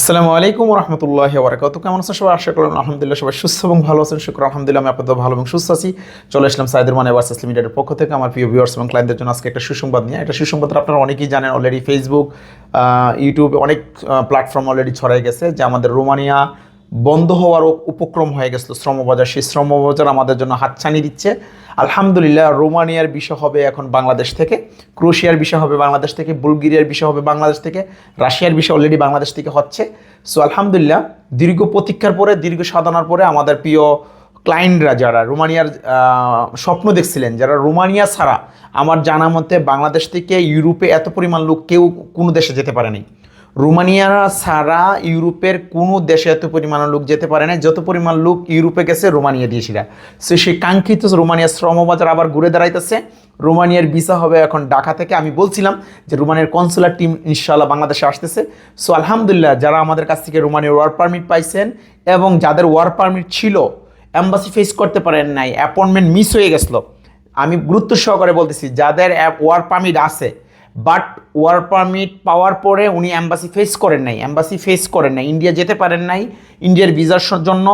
আসসালামু আলাইকুম রহমতুল্লাহ বরকাত কেমন আছেন সবাই? আশা করলাম আলহামদুলিল্লাহ সবাই সুস্থ এবং ভালো আছেন। শুক্র, আলহামদুলিল্লাহ, আমি আপনাদের ভালো এবং সুস্থ আছি। চলে আসলাম সাইদুর মানে ভার্সেস লিমিটেডের পক্ষ থেকে। আমার প্রিয় ভিউয়ার্স এবং ক্লায়েন্টদের জন্য আজকে একটা সুসংবাদ নিয়ে। একটা সুসংবাদ আপনারা অনেকেই জানেন অলরেডি ফেসবুক ইউটিউবে অনেক প্ল্যাটফর্ম অলরেডি ছড়াই গেছে। যে আমাদের রোমানিয়া বন্ধ হওয়ার উপক্রম হয়ে গেছিল শ্রমবাজার। সেই শ্রমবাজার আমাদের জন্য হাতছানি দিচ্ছে। আলহামদুলিল্লাহ, রোমানিয়ার বিষয় হবে এখন বাংলাদেশ থেকে, ক্রোশিয়ার বিষয় হবে বাংলাদেশ থেকে, বুলগেরিয়ার বিষয় হবে বাংলাদেশ থেকে, রাশিয়ার বিষয় অলরেডি বাংলাদেশ থেকে হচ্ছে। সো আলহামদুলিল্লাহ, দীর্ঘ প্রতীক্ষার পরে, দীর্ঘ সাধনার পরে আমাদের প্রিয় ক্লায়েন্টরা যারা, রোমানিয়ার স্বপ্ন দেখছিলেন, যারা রোমানিয়া ছাড়া, আমার জানা মতে বাংলাদেশ থেকে ইউরোপে এত পরিমাণ লোক কেউ কোনো দেশে যেতে পারেনি। রোমানিয়া ছাড়া ইউরোপের কোনো দেশে এত পরিমাণ লোক যেতে পারে না যত পরিমাণ লোক ইউরোপে গেছে, রোমানিয়া দিয়েছিলা সে সেই কাঙ্ক্ষিত রোমানিয়ার শ্রমবাজার আবার ঘুরে দাঁড়াইতেছে। রোমানিয়ার ভিসা হবে এখন ঢাকা থেকে। আমি বলছিলাম যে রোমানিয়ার কনসুলার টিম ইনশাল্লাহ বাংলাদেশে আসতেছে। সো আলহামদুলিল্লাহ, যারা আমাদের কাছ থেকে রোমানিয়ার ওয়ার্ক পারমিট পাইছেন এবং যাদের ওয়ার্ক পারমিট ছিল অ্যাম্বাসি ফেস করতে পারেন নাই, অ্যাপয়েন্টমেন্ট মিস হয়ে গেছিল। আমি গুরুত্ব সহকারে বলতেছি, যাদের ওয়ার্ক পারমিট আছে বাট ওয়ার পারমিট পাওয়ার পরে উনি অ্যাম্বাসি ফেস করেন নাই অ্যাম্বাসি ফেস করেন নাই। ইন্ডিয়া যেতে পারেন নাই, ইন্ডিয়ার ভিসার জন্য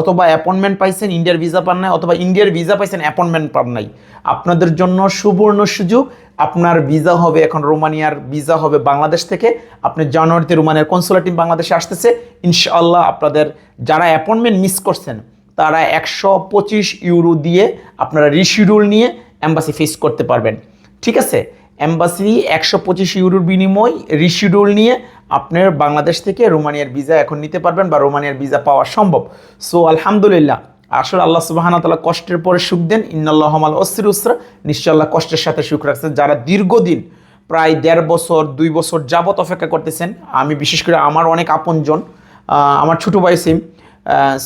অথবা অ্যাপয়েন্টমেন্ট পাইছেন, ইন্ডিয়ার ভিসা পান নাই, অথবা ইন্ডিয়ার ভিসা পাইছেন অ্যাপয়েন্টমেন্ট পান নাই। আপনাদের জন্য সুবর্ণ সুযোগ, আপনার ভিসা হবে এখন রোমানিয়ার ভিসা হবে বাংলাদেশ থেকে। আপনি জানুয়ারিতে রোমানিয়ার কনসুলার টিম বাংলাদেশে আসতেছে। ইনশাআল্লাহ আপনাদের যারা অ্যাপয়েন্টমেন্ট মিস করছেন, তারা একশো পঁচিশ ইউরো দিয়ে আপনারা রিশিডিউল নিয়ে অ্যাম্বাসি ফেস করতে পারবেন। ঠিক আছে? অ্যাম্বাসি একশো পঁচিশ ইউরোর বিনিময় রিশিডিউল নিয়ে আপনার বাংলাদেশ থেকে রোমানিয়ার ভিসা এখন নিতে পারবেন বা রোমানিয়ার ভিসা পাওয়া সম্ভব। সো আলহামদুলিল্লাহ, আসলে আল্লাহ সুবাহানা তালা কষ্টের পরে সুখ দেন। ইন্নাল্লাহমাল অসির উসরা। নিশ্চয় আল্লাহ কষ্টের সাথে সুখ রাখছে। যারা দীর্ঘদিন, প্রায় দেড় বছর, দুই বছর যাবত অপেক্ষা করতেছেন, আমি বিশেষ করে আমার অনেক আপনজন আমার ছোটো ভাই সিম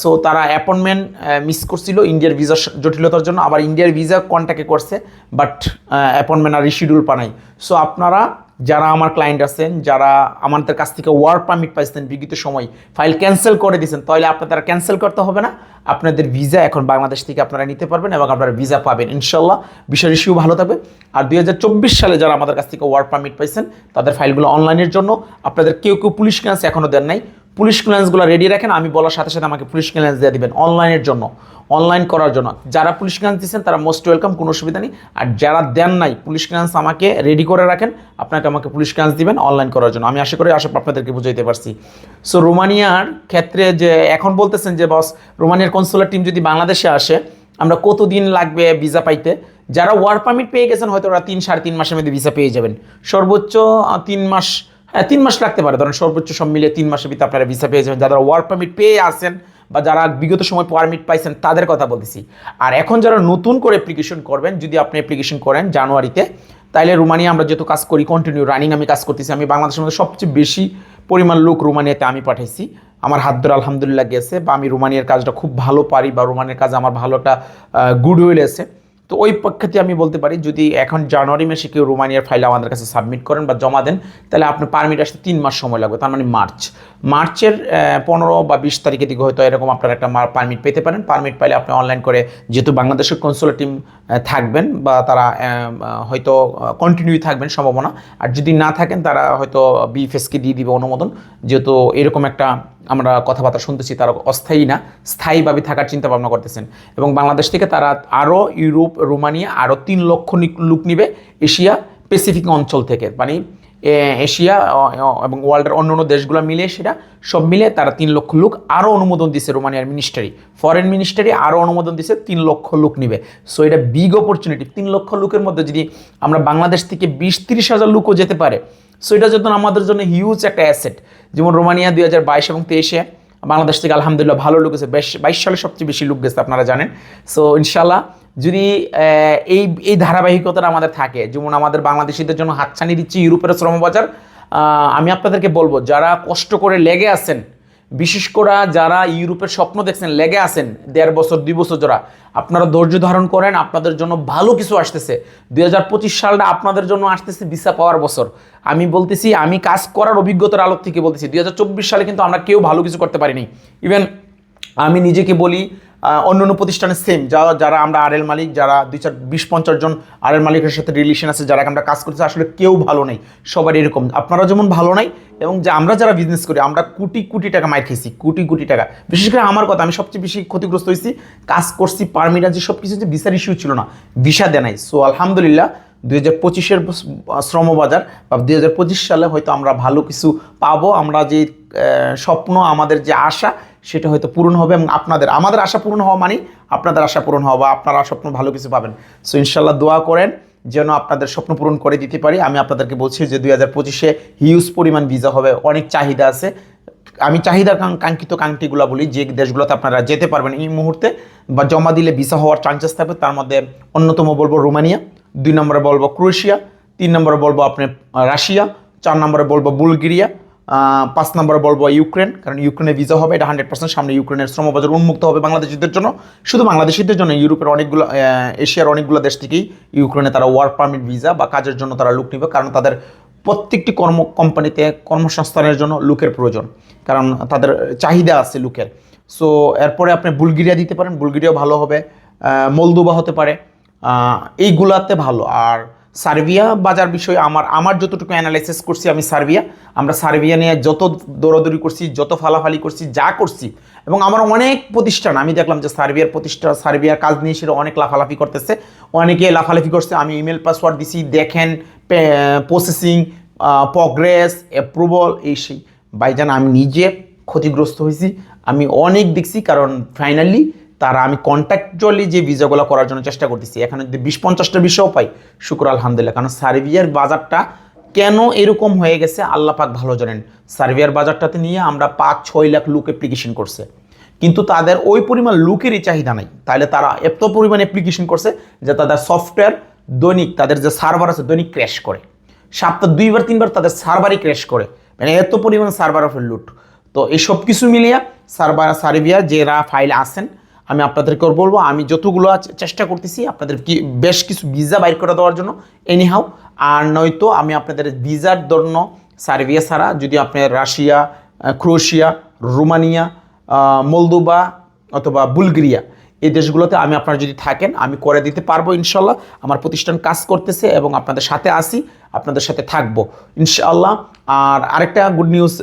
সো তারা অ্যাপয়েন্টমেন্ট মিস করছিল ইন্ডিয়ার ভিসা জটিলতার জন্য। আবার ইন্ডিয়ার ভিসা কন্ট্যাক্টে করছে বাট অ্যাপয়েন্টমেন্ট আর রিশিডিউল পানাই সো আপনারা যারা আমার ক্লায়েন্ট আছেন, যারা আমাদের কাছ থেকে ওয়ার্ক পারমিট পাইছেন, বিগত সময় ফাইল ক্যান্সেল করে দিয়েছেন, তাহলে আপনাদের ক্যান্সেল করতে হবে না। আপনাদের ভিসা এখন বাংলাদেশ থেকে আপনারা নিতে পারবেন এবং আপনারা ভিসা পাবেন ইনশাল্লাহ বিষয় রিসিউ ভালো থাকবে। আর দুই হাজার চব্বিশ সালে যারা আমাদের কাছ থেকে ওয়ার্ক পারমিট পাইছেন, তাদের ফাইলগুলো অনলাইনের জন্য। আপনাদের কেউ কেউ পুলিশ ক্লাস এখনও দেন নাই। পুলিশ ক্লিয়ারেন্সগুলো রেডি রাখেন, আমি বলার সাথে সাথে আমাকে পুলিশ ক্লিয়ারেন্স দিয়ে দিবেন অনলাইনের জন্য। অনলাইন করার জন্য। যারা পুলিশ ক্লিয়ারেন্স দিচ্ছেন তারা মোস্ট ওয়েলকাম কোনো অসুবিধা নেই। আর যারা দেন নাই, পুলিশ ক্লিয়ারেন্স আমাকে রেডি করে রাখেন, আপনাকে আমাকে পুলিশ ক্লিয়ারেন্স দিবেন অনলাইন করার জন্য। আমি আশা করি, আশা আপনাদেরকে বুঝাইতে পারছি। সো রোমানিয়ার ক্ষেত্রে যে, এখন বলতেছেন যে বস রোমানিয়ার কনসুলার টিম যদি বাংলাদেশে আসে, আমরা কতদিন লাগবে ভিসা পাইতে? যারা ওয়ার্ক পারমিট পেয়ে গেছেন, হয়তো ওরা তিন, সাড়ে তিন মাসের মধ্যে ভিসা পেয়ে যাবেন। সর্বোচ্চ তিন মাস হ্যাঁ তিন মাস লাগতে পারে। ধরেন সর্বোচ্চ সব মিলিয়ে তিন মাসের ভিতরে আপনারা ভিসা পেয়ে যাবেন। যারা ওয়ার্ক পারমিট পেয়ে আসেন বা যারা বিগত সময় পারমিট পাইছেন, তাদের কথা বলতেছি। আর এখন যারা নতুন করে অ্যাপ্লিকেশন করবেন, যদি আপনি অ্যাপ্লিকেশন করেন জানুয়ারিতে, তাইলে রোমানিয়া আমরা যেহেতু কাজ করি কন্টিনিউ রানিং আমি কাজ করতেছি, আমি বাংলাদেশের মধ্যে সবচেয়ে বেশি পরিমাণ লোক রোমানিয়াতে আমি পাঠাইছি। আমার হাত ধরে আলহামদুলিল্লাহ গেছে, বা আমি রোমানিয়ার কাজটা খুব ভালো পারি, বা রোমানিয়ার কাজ আমার ভালো একটা গুড উইল আছে তো ওই পক্ষে আমি বলতে পারি, যদি এখন জানুয়ারি মাসে কেউ রোমানিয়ার ফাইল আমাদের কাছে সাবমিট করেন বা জমা দেন, তাহলে আপনার পারমিট আসতে তিন মাস সময় লাগবে, তার মানে মার্চ। মার্চের পনেরো বা বিশ তারিখের দিকে হয়তো এরকম আপনার একটা পারমিট পেতে পারেন। পারমিট পাইলে আপনি অনলাইন করে যেহেতু বাংলাদেশের কনসুলার টিম থাকবেন বা তারা হয়তো কন্টিনিউ থাকবেন সম্ভাবনা। আর যদি না থাকেন, তারা হয়তো বিএফএসকে দিয়ে দিবে অনুমোদন। যেহেতু এরকম একটা আমরা কথাবার্তা শুনতেছি, তারা অস্থায়ী না, স্থায়ীভাবে থাকার চিন্তা ভাবনা করতেছেন। এবং বাংলাদেশ থেকে তারা আরও ইউরোপ, রোমানিয়া, আরও তিন লক্ষ লুক নিবে এশিয়া প্যাসিফিক অঞ্চল থেকে। মানে এশিয়া এবং ওয়ার্ল্ডের অন্য অন্য দেশগুলো মিলে সেটা সব মিলে তারা তিন লক্ষ লোক আরও অনুমোদন দিছে রোমানিয়ার মিনিস্টারি ফরেন মিনিস্টারি আরও অনুমোদন দিছে, তিন লক্ষ লোক নিবে। সো এটা বিগ অপরচুনিটি তিন লক্ষ লোকের মধ্যে যদি আমরা বাংলাদেশ থেকে বিশ, তিরিশ হাজার লোকও যেতে পারে সো এটা যখন আমাদের জন্য হিউজ একটা অ্যাসেট যেমন রোমানিয়া দুই হাজার বাইশ এবং তেইশে বাংলাদেশ থেকে আলহামদুলিল্লাহ ভালো লোক গেছে বেশ, বাইশ সালে সবচেয়ে বেশি লোক গেছে, আপনারা জানেন। সো ইনশাল্লাহ যদি এই এই ধারাবাহিকতাটা আমাদের থাকে, যেমন আমাদের বাংলাদেশিদের জন্য হাতছানি দিচ্ছে ইউরোপের শ্রমবাজার আমি আপনাদেরকে বলব, যারা কষ্ট করে লেগে আছেন, বিশেষ করে যারা ইউরোপের স্বপ্ন দেখছেন, লেগে আছেন, দেড় বছর, দুই বছর যারা, আপনারা ধৈর্য ধারণ করেন, আপনাদের জন্য ভালো কিছু আসতেছে। দুই হাজার পঁচিশ সালটা আপনাদের জন্য আসতেছে ভিসা পাওয়ার বছর। আমি বলতেছি, আমি কাজ করার অভিজ্ঞতার আলোক থেকে বলতেছি, দুই হাজার চব্বিশ সালে কিন্তু আমরা কেউ ভালো কিছু করতে পারিনি। ইভেন আমি নিজেকে বলি অন্য অন্য প্রতিষ্ঠানের সেম যারা যারা আমরা আরএল মালিক, যারা দুই চার বিশ পঞ্চাশ জন আরএল মালিকের সাথে রিলেশন আছে, যারা আমরা কাজ করছি আসলে কেউ ভালো নেই, সবার এরকম। আপনারা যেমন ভালো নাই, এবং যে আমরা যারা বিজনেস করি, আমরা কোটি কোটি টাকা মাইর খেয়েছি কোটি কোটি টাকা। বিশেষ করে আমার কথা, আমি সবচেয়ে বেশি ক্ষতিগ্রস্ত হয়েছি কাজ করছি পারমিট আছে সব কিছু ভিসার ইস্যু ছিল না ভিসা দেয় নাই। সো আলহামদুলিল্লাহ, দুই হাজার পঁচিশের শ্রমবাজার, বা দুই হাজার পঁচিশ সালে হয়তো আমরা ভালো কিছু পাবো, আমরা যে স্বপ্ন, আমাদের যে আশা সেটা হয়তো পূরণ হবে এবং আপনাদের, আমাদের আশা পূরণ হওয়া মানে আপনাদের আশা পূরণ হওয়া বা আপনারা স্বপ্ন ভালো কিছু পাবেন। সো ইনশাল্লাহ দোয়া করেন যেন আপনাদের স্বপ্ন পূরণ করে দিতে পারি। আমি আপনাদেরকে বলছি যে দুই হাজার পঁচিশে হিউজ পরিমাণ ভিসা হবে, অনেক চাহিদা আছে। আমি চাহিদা কাঙ্ক্ষিত কাঙ্ক্ষিগুলো বলি, যে দেশগুলোতে আপনারা যেতে পারবেন এই মুহূর্তে বা জমা দিলে ভিসা হওয়ার চান্সেস থাকবে। তার মধ্যে অন্যতম বলব রোমানিয়া, দুই নম্বরে বলব ক্রোয়েশিয়া, তিন নম্বরে বলব আপনি রাশিয়া, চার নম্বরে বলব বুলগেরিয়া পাঁচ নম্বরে বলব ইউক্রেন, কারণ ইউক্রেনে ভিসা হবে, এটা হান্ড্রেড পার্সেন্ট সামনে ইউক্রেনের শ্রমবাজার উন্মুক্ত হবে বাংলাদেশিদের জন্য। শুধু বাংলাদেশিদের জন্য, ইউরোপের অনেকগুলো এশিয়ার অনেকগুলো দেশ থেকেই ইউক্রেনে তারা ওয়ার্ক পারমিট ভিসা বা কাজের জন্য তারা লুক নেবে, কারণ তাদের প্রত্যেকটি কর্ম কোম্পানিতে কর্মসংস্থানের জন্য লুকের প্রয়োজন, কারণ তাদের চাহিদা আছে লুকের সো এরপরে আপনি বুলগেরিয়া দিতে পারেন, বুলগেরিয়াও ভালো হবে মলদোবা হতে পারে এইগুলাতে ভালো। আর সার্বিয়া বাজার বিষয়ে আমার আমার যতটুকু অ্যানালাইসিস করছি আমি সার্বিয়া। আমরা সার্বিয়া নিয়ে যত দৌড়াদৌড়ি করছি, যত ফালাফালি করছি, যা করছি, এবং আমার অনেক প্রতিষ্ঠান, আমি দেখলাম যে সার্বিয়ার প্রতিষ্ঠা, সার্বিয়ার কাজ নিয়ে সেটা অনেক লাফালাফি করতেছে। অনেকে লাফালাফি করছে, আমি ইমেল পাসওয়ার্ড দিছি, দেখেন প্রসেসিং প্রগ্রেস অ্যাপ্রুভাল এই সেই। বাইজান আমি নিজে ক্ষতিগ্রস্ত হয়েছি, আমি অনেক দেখছি, কারণ ফাইনালি তারা আমি কন্ট্যাকচুয়ালি যে ভিসাগুলো করার জন্য চেষ্টা করতেছি, এখানে যদি বিশ পঞ্চাশটা বিষয়ও পাই, শুক্র আলহামদুলিল্লাহ। কারণ সার্বিয়ার বাজারটা কেন এরকম হয়ে গেছে, আল্লাহ পাক ভালো জানেন। সার্বিয়ার বাজারটাতে নিয়ে আমরা পাঁচ, ছয় লাখ লুক অ্যাপ্লিকেশন করছে। কিন্তু তাদের ওই পরিমাণ লুকেরই চাহিদা নাই। তাহলে তারা এত পরিমাণ অ্যাপ্লিকেশন করছে যে তাদের সফটওয়্যার দৈনিক, তাদের যে সার্ভার আছে, দৈনিক ক্র্যাশ করে। সপ্তাহ দুইবার, তিনবার তাদের সার্ভারই ক্র্যাশ করে। মানে এত পরিমাণ সার্ভার অফ লুট তো এই সব কিছু মিলিয়ে সার্ভার সার্বিয়া, যারা ফাইল আসেন আমি আপনাদেরকে বলব, আমি যতগুলো চেষ্টা করতেছি আপনাদের কি বেশ কিছু ভিসা বাইর করে দেওয়ার জন্য। এনিহাও আর নয়তো আমি আপনাদের ভিসার জন্য সার্বিয়া ছাড়া, যদি আপনি রাশিয়া ক্রোশিয়া, রোমানিয়া মলদোবা অথবা বুলগেরিয়া এই দেশগুলোতে আমি আপনারা যদি থাকেন, আমি করে দিতে পারব ইনশাল্লাহ। আমার প্রতিষ্ঠান কাজ করতেছে এবং আপনাদের সাথে আসি আপনাদের সাথে থাকব ইনশাআল্লাহ আর আরেকটা গুড নিউজ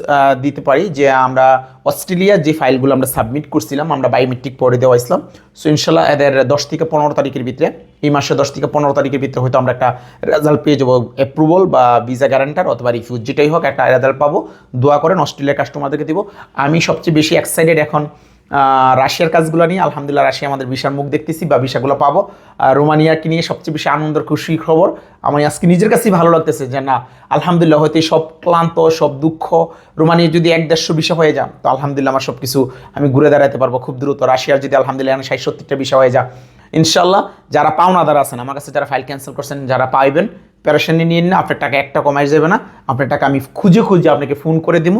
দিতে পারি যে আমরা অস্ট্রেলিয়ার যে ফাইলগুলো আমরা সাবমিট করছিলাম, আমরা বায়োমেট্রিক পরে দেওয়া ইসলাম সো ইনশাল্লাহ এদের দশ থেকে পনেরো তারিখের ভিতরে, এই মাসে দশ থেকে পনেরো তারিখের ভিতরে হয়তো আমরা একটা রেজাল্ট পেয়ে যাব। অ্যাপ্রুভাল বা ভিসা গ্যারান্টার অথবা রিফিউজ যেটাই হোক একটা রেজাল্ট পাবো। দোয়া করেন, অস্ট্রেলিয়ার কাস্টমারদেরকে দিব। আমি সবচেয়ে বেশি এক্সাইটেড এখন রাশিয়ার কাজগুলো নিয়ে, আলহামদুলিল্লাহ রাশিয়া আমাদের ভিসার মুখ দেখতেছি বা ভিসাগুলো পাবো। আর রোমানিয়াকে নিয়ে সবচেয়ে বেশি আনন্দের খুশি খবর, আমার আজকে নিজের কাছেই ভালো লাগতেছে যে না, আলহামদুলিল্লাহ হয়তো সব ক্লান্ত, সব দুঃখ, রোমানিয়া যদি এক দেড়শো বিষয় হয়ে যান, তো আলহামদুলিল্লাহ আমার সব কিছু আমি ঘুরে দাঁড়াতে পারব খুব দ্রুত। রাশিয়ার যদি আলহামদুলিল্লাহ ষাট সত্তরটা বিষয় হয়ে যায় ইনশাল্লাহ যারা পাওনাদার আছেন, আমার কাছে যারা ফাইল ক্যান্সেল করছেন, যারা পাইবেন প্যারেশানি নিয়ে না, আপনার টাকা একটা কমাই যাবে না, আপনার টাকা আমি খুঁজে খুঁজে আপনাকে ফোন করে দিব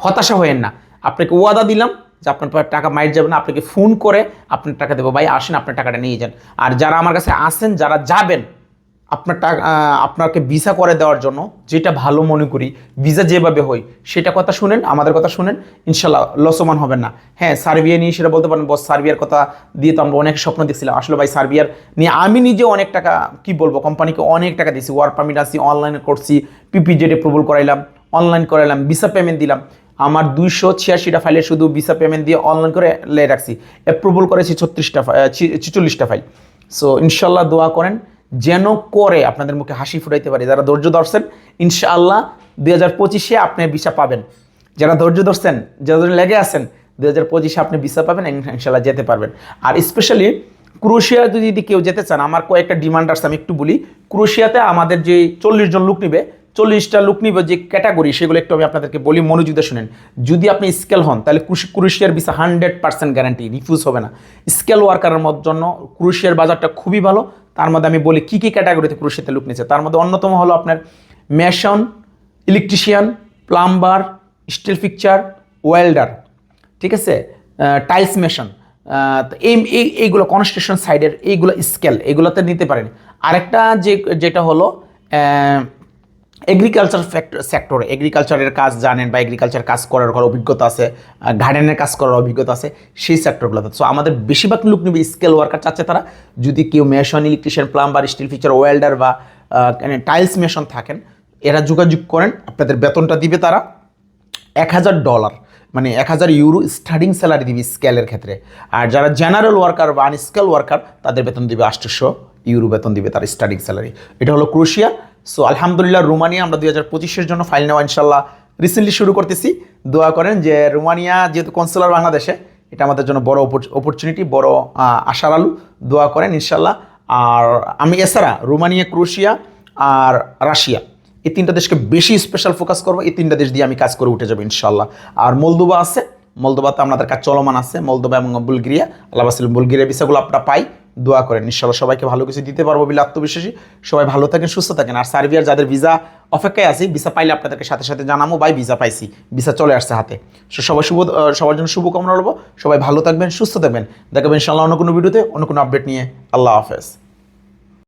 হতাশা হয়েন না। আপনাকে ওয়াদা দিলাম যে আপনার টাকা মাইট যাবে না, আপনাকে ফোন করে আপনার টাকা দেবো। ভাই, আসেন, আপনার টাকাটা নিয়ে যান। আর যারা আমার কাছে আসেন, যারা যাবেন, আপনার টাকা আপনাকে ভিসা করে দেওয়ার জন্য, যেটা ভালো মনে করি ভিসা যেভাবে হয়, সেটা কথা শুনেন, আমাদের কথা শুনেন, ইনশাল্লাহ লসমান হবেন না। হ্যাঁ সার্বিয়া নিয়ে সেটা বলতে পারেন বস সার্বিয়ার কথা দিয়ে তো আমরা অনেক স্বপ্ন দেখছিলাম। আসলে ভাই, সার্বিয়ার নিয়ে আমি নিজে অনেক টাকা, কি বলব কোম্পানিকে অনেক টাকা দিয়েছি। ওয়ার্ক পারমিট আসছি অনলাইনে করছি পিপিজেড অ্যাপ্রুভাল করাইলাম অনলাইন করাইলাম ভিসা পেমেন্ট দিলাম। আমার দুইশো ছিয়াশিটা ফাইলে শুধু ভিসা পেমেন্ট দিয়ে অনলাইন করে লে রাখছি। অ্যাপ্রুভাল করেছি ছত্রিশটা ছিচল্লিশটা ফাইল সো ইনশাল্লাহ দোয়া করেন যেন করে আপনাদের মুখে হাসি ফুটাইতে পারে। যারা ধৈর্য ধরছেন, ইনশাআল্লাহ দুই হাজার পঁচিশে আপনি ভিসা পাবেন। যারা ধৈর্য ধরছেন, যারা লেগে আছেন, দুই হাজার পঁচিশে আপনি ভিসা পাবেন ইনশাল্লাহ যেতে পারবেন। আর স্পেশালি ক্রোশিয়া যদি কেউ যেতে চান, আমার কয়েকটা ডিমান্ড আসছে আমি একটু বলি। ক্রোশিয়াতে আমাদের যে চল্লিশ জন লোক নিবে চল্লিশটা লোক নিবে যে ক্যাটাগরি সেগুলো একটু আমি আপনাদেরকে বলি, মনোযোগ দিয়ে শুনেন। যদি আপনি স্কেল হন, তাহলে ক্রুশ- ক্রোশিয়ার visa hundred percent guarantee refuse হবে না। স্কেল ওয়ার্কারের মধ্যে জন্য ক্রোশিয়ার বাজারটা খুবই ভালো। তার মধ্যে আমি বলি, কী কী ক্যাটাগরিতে ক্রোশিয়াতে লুক নিচ্ছে তার মধ্যে অন্যতম হলো আপনার mason electrician plumber steel fixture welder ঠিক আছে? টাইলস মেশন এই- এইগুলো কনস্ট্রাকশন সাইডের এইগুলো স্কেল এগুলোতে নিতে পারেন। আরেকটা যে যেটা হলো এগ্রিকালচার সেক্টরে এগ্রিকালচারের কাজ জানেন বা এগ্রিকালচার কাজ করার করার অভিজ্ঞতা আছে গার্ডেনের কাজ করার অভিজ্ঞতা আছে, সেই সেক্টরগুলোতে সো আমাদের বেশিরভাগ লোক নেবে স্কেল ওয়ার্কার চাচ্ছে তারা। যদি কেউ mason electrician plumber steel fixture welder বা টাইলস মেশন থাকেন, এরা যোগাযোগ করেন, আপনাদের বেতনটা দিবে তারা এক হাজার ডলার মানে এক হাজার ইউরো স্টার্টিং স্যালারি দিবে স্কেলের ক্ষেত্রে। আর যারা জেনারেল ওয়ার্কার বা আনস্কেল ওয়ার্কার তাদের বেতন দিবে আটশোশো ইউরো বেতন দিবে তার স্টার্টিং স্যালারি এটা হলো ক্রোশিয়া। সো আলহামদুলিল্লাহ রোমানিয়া আমরা দুই হাজার পঁচিশের জন্য ফাইল নেওয়া ইনশাল্লাহ রিসেন্টলি শুরু করতেছি। দোয়া করেন যে রোমানিয়া যেহেতু কনসুলার বাংলাদেশে, এটা আমাদের জন্য বড় অপরচুনিটি বড় আশার আলু। দোয়া করেন ইনশাল্লাহ আর আমি এছাড়া রোমানিয়া ক্রোশিয়া আর রাশিয়া এই তিনটা দেশকে বেশি স্পেশাল ফোকাস করব। এই তিনটা দেশ দিয়ে আমি কাজ করে উঠে যাব ইনশাল্লাহ আর মলদোবা আছে। মলদোবাতে আমাদের কাজ চলমান আছে। মলদোবা এবং বুলগেরিয়া আল্লাহ বুলগেরিয়া ভিসাগুলো আপনারা পাই। দোয়া করেন ইনশাল্লাহ সবাইকে ভালো কিছু দিতে পারব বলে আত্মবিশ্বাসী। সবাই ভালো থাকেন, সুস্থ থাকেন। আর সার্বিয়ার যাদের ভিসা অপেক্ষায় আছি, ভিসা পাইলে আপনাদেরকে সাথে সাথে জানাব বাই ভিসা পাইছি, ভিসা চলে আসছে হাতে। সো সবাই শুভ সবার জন্য শুভকামনা রব সবাই ভালো থাকবেন, সুস্থ থাকবেন। দেখাবেন ইনশাল্লাহ অন্য কোনো ভিডিওতে, অন্য কোনো আপডেট নিয়ে। আল্লাহ হাফেজ।